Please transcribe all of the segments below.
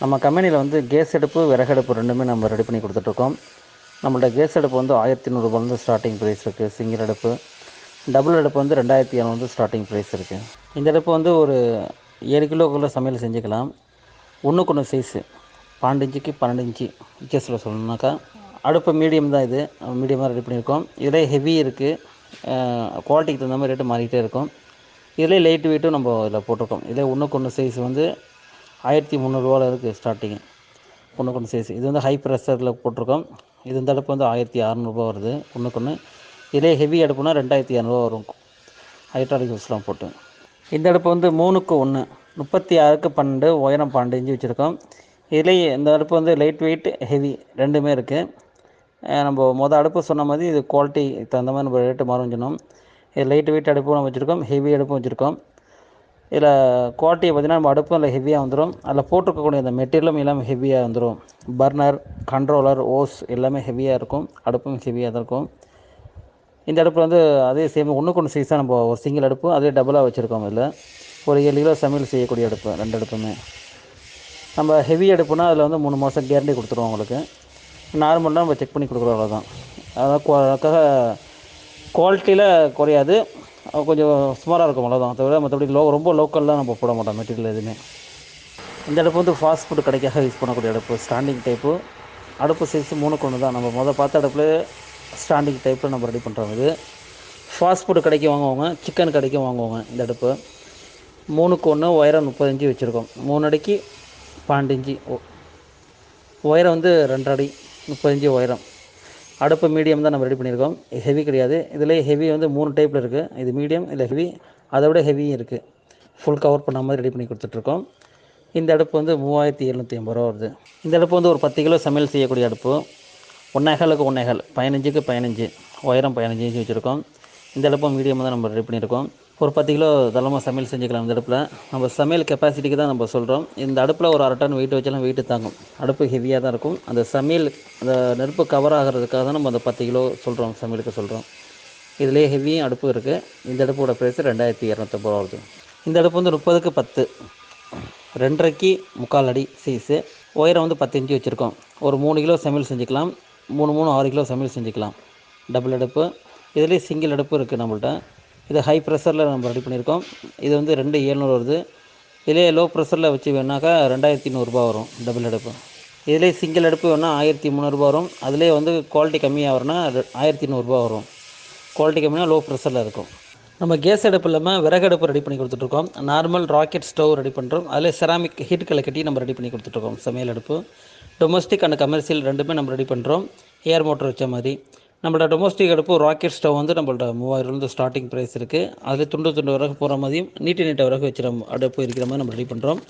நம்ம கம்பெனியில் வந்து கேஸ் அடுப்பு விறகடுப்பு ரெண்டுமே நம்ம ரெடி பண்ணி கொடுத்துட்ருக்கோம். நம்மள்ட்ட கேஸ் அடுப்பு வந்து ஆயிரத்தி நூறுரூபாலேருந்து ஸ்டார்டிங் ப்ரைஸ் இருக்குது சிங்கிள் அடுப்பு. டபுள் அடுப்பு வந்து ரெண்டாயிரத்தி இரநூறு ஸ்டார்டிங் ப்ரைஸ் இருக்குது இந்த அடுப்பு வந்து ஒரு ஏழு கிலோக்குள்ளே சமையல் செஞ்சுக்கலாம். ஒன்றுக்கு ஒன்று சைஸு பன்னெண்டு இன்ச்சுக்கு பன்னெண்டு இன்ச்சு கேஸில் சொல்லணுன்னாக்கா அடுப்பு மீடியம் தான் இது. மீடியமாக ரெடி பண்ணியிருக்கோம். இதில் ஹெவி இருக்குது குவாலிட்டிக்கு தகுந்த மாதிரி ரேட்டு மாறிக்கிட்டே இருக்கும். இதில் லைட் வெயிட்டும் நம்ம இதில் போட்டிருக்கோம். இதில் ஒன்றுக்கு ஒன்று சைஸ் வந்து ஆயிரத்தி முந்நூறுரூவாவில் இருக்குது ஸ்டார்டிங்கு ஒன்றுக்கு ஒன்று சைஸ் இது வந்து ஹை ப்ரெஷரில் போட்டிருக்கோம். இது இந்த அடுப்பு வந்து ஆயிரத்தி அறநூறுபா வருது. ஒன்றுக்கு ஒன்று இதே ஹெவி அடுப்புனா ரெண்டாயிரத்தி இரநூறுவா வரும். ஹைட்ராலிக் ஹவுஸ்லாம் போட்டு. இந்த அடுப்பு வந்து மூணுக்கு ஒன்று முப்பத்தி ஆறுக்கு பன்னெண்டு உயரம் பன்னெண்டு இஞ்சி வச்சுருக்கோம். இதுலேயே இந்த அடுப்பு வந்து லைட் வெயிட் ஹெவி ரெண்டுமே இருக்குது நம்ம மொதல் அடுப்பு சொன்ன மாதிரி இது குவாலிட்டி தகுந்த மாதிரி நம்ம ரேட்டு மாறும் சொன்னோம். இது லைட் வெயிட் அடுப்பும் நம்ம வச்சுருக்கோம். ஹெவி அடுப்பும் வச்சுருக்கோம். இதில் குவாலிட்டியை பார்த்தீங்கன்னா நம்ம அடுப்பும் அதில் ஹெவியாக வந்துடும் அதில் போட்டிருக்கக்கூடிய அந்த மெட்டீரியலும் எல்லாமே ஹெவியாக வந்துடும் பர்னர் கண்ட்ரோலர் ஓஸ் எல்லாமே ஹெவியாக இருக்கும். அடுப்பும் ஹெவியாக தான் இருக்கும். இந்த அடுப்பில் வந்து அதே சேம் ஒன்றுக்கு ஒன்று சைஸாக நம்ம ஒரு சிங்கிள் அடுப்பு அதே டபுளாக வச்சுருக்கோம் இதில். ஒரு ஏழு கிலோ சமையல் செய்யக்கூடிய அடுப்பு ரெண்டு அடுப்புமே. நம்ம ஹெவி அடுப்புனா அதில் வந்து மூணு மாதம் கேரண்டி கொடுத்துருவோம் உங்களுக்கு. நார்மலாக நம்ம செக் பண்ணி கொடுக்குறோம் அவ்வளோதான் அதான் குவாலிட்டியில் குறையாது. கொஞ்சம் சுமாராக இருக்கும் அவ்வளோதான் தவிர மற்றபடி லோ ரொம்ப லோக்கல்லாம் நம்ம போட மாட்டோம் மெட்டீரியல் எதுவுமே. இந்த அடுப்பு வந்து ஃபாஸ்ட் ஃபுட் கடைக்காக யூஸ் பண்ணக்கூடிய அடுப்பு ஸ்டாண்டிங் டைப்பு அடுப்பு சைஸ் மூணுக்கு ஒன்று தான் நம்ம முதல் பார்த்த அடுப்பில் ஸ்டாண்டிங் டைப்பில் நம்ம ரெடி பண்ணுறோம் இது. ஃபாஸ்ட் ஃபுட் கடைக்கு வாங்குவாங்க சிக்கன் கடைக்கும் வாங்குவாங்க இந்த அடுப்பு. மூணுக்கு ஒன்று உயரம் முப்பது வச்சுருக்கோம். மூணு அடிக்கு பன்னெண்டு இஞ்சி உ- உயரம் வந்து ரெண்டு அடி முப்பது இன்ச்சு உயரம் அடுப்பு மீடியம் தான் நம்ம ரெடி பண்ணியிருக்கோம். ஹெவி கிடையாது. இதில் ஹெவி வந்து மூணு டைப்பில் இருக்குது இது மீடியம் இல்லை ஹெவி அதை விட ஹெவியும் இருக்குது ஃபுல் கவர் பண்ண மாதிரி ரெடி பண்ணி கொடுத்துட்ருக்கோம். இந்த அடுப்பு வந்து மூவாயிரத்தி எழுநூற்றி ஐம்பது ரூபா வருது. இந்த அடுப்பு வந்து ஒரு பத்து கிலோ சமையல் செய்யக்கூடிய அடுப்பு. ஒன்றேகாலுக்கு ஒன்றேகால் பதினஞ்சுக்கு பதினஞ்சு. உயரம் பதினஞ்சு இன்ச்சு வச்சுருக்கோம். இந்த அடுப்பும் மீடியமாக தான் நம்ம ரெடி பண்ணியிருக்கோம். ஒரு பத்து கிலோ தளமாக சமையல் செஞ்சுக்கலாம் இந்த அடுப்பில். நம்ம சமையல் கெப்பாசிட்டிக்கு தான் நம்ம சொல்கிறோம் இந்த அடுப்பில் ஒரு அரை டன் வெயிட் வச்சாலும் வெயிட் தாங்கும். அடுப்பு ஹெவியாக தான் இருக்கும். அந்த சமையல் அந்த நெருப்பு கவர் ஆகிறதுக்காக தான் நம்ம அந்த பத்து கிலோ சொல்கிறோம் சமையலுக்கு சொல்கிறோம் இதுலேயே ஹெவியும் அடுப்பு இருக்குது இந்த அடுப்போட ப்ரைஸ் ரெண்டாயிரத்தி இரநூத்தம்பது ரூபா வருது. இந்த அடுப்பு வந்து முப்பதுக்கு பத்து. ரெண்டரைக்கு முக்கால் அடி சைஸு உயரம் வந்து பத்து இன்ச்சு வச்சுருக்கோம். ஒரு மூணு கிலோ சமையல் செஞ்சுக்கலாம். மூணு மூணு ஆறு கிலோ சமையல் செஞ்சுக்கலாம். டபுள் அடுப்பு. இதுலேயே சிங்கிள் அடுப்பு இருக்குது நம்மள்ட்ட. இது ஹை ப்ரெஷரில் நம்ம ரெடி பண்ணியிருக்கோம். இது வந்து ரெண்டு ஏழ்நூறு வருது. இதிலே லோ ப்ரெஷரில் வச்சு வேணாக்கா ரெண்டாயிரத்தி நூறுரூபா வரும் டபுள் அடுப்பு. இதிலே சிங்கிள் அடுப்பு வேணால் ஆயிரத்தி முந்நூறுரூபா வரும். அதிலே வந்து குவாலிட்டி கம்மியாக வரும்னா ரெ- ஆயிரத்தி நூறுரூபா வரும். குவாலிட்டி கம்மியாக லோ ப்ரெஷரில் இருக்கும். நம்ம கேஸ் அடுப்பு இல்லாமல் விறகு அடுப்பு ரெடி பண்ணி கொடுத்துட்ருக்கோம். நார்மல் ராக்கெட் ஸ்டவ் ரெடி பண்ணுறோம் அதில் செராமிக் ஹீட் கலை கட்டி நம்ம ரெடி பண்ணி கொடுத்துட்ருக்கோம். சமையல் அடுப்பு. டொமஸ்டிக் அண்ட் கமர்ஷியல் ரெண்டுமே நம்ம ரெடி பண்ணுறோம் ஏர் மோட்டர் வச்ச மாதிரி. நம்மளோட டொமஸ்டிக் அடுப்பு ராக்கெட் ஸ்டவ் வந்து நம்மள்ட்ட மூவாயிரம்லேருந்து ஸ்டார்டிங் ப்ரைஸ் இருக்குது அதில் துண்டு துண்டு விறகு போகிற மாதிரியும் நீட்டு நீட்ட விறகு வச்சுற அடுப்பு இருக்கிற மாதிரி நம்ம ரெடி பண்ணுறோம்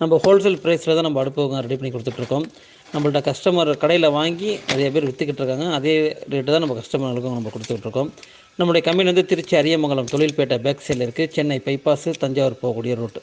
நம்ம ஹோல்சேல் ப்ரைஸில் தான் நம்ம அடுப்பு ரெடி பண்ணி கொடுத்துட்ருக்கோம் நம்மள்ட்ட கஸ்டமர் கடையில் வாங்கி நிறைய பேர் விற்றுக்கிட்டு இருக்காங்க. அதே ரேட்டு தான் நம்ம கஸ்டமர்களுக்கும் நம்ம கொடுத்துட்ருக்கோம் நம்முடைய கம்பெனி வந்து திருச்சி அரியமங்கலம் தொழில்பேட்டை பேக் சைடில் இருக்குது சென்னை பைபாஸ் தஞ்சாவூர் போகக்கூடிய ரூட்டு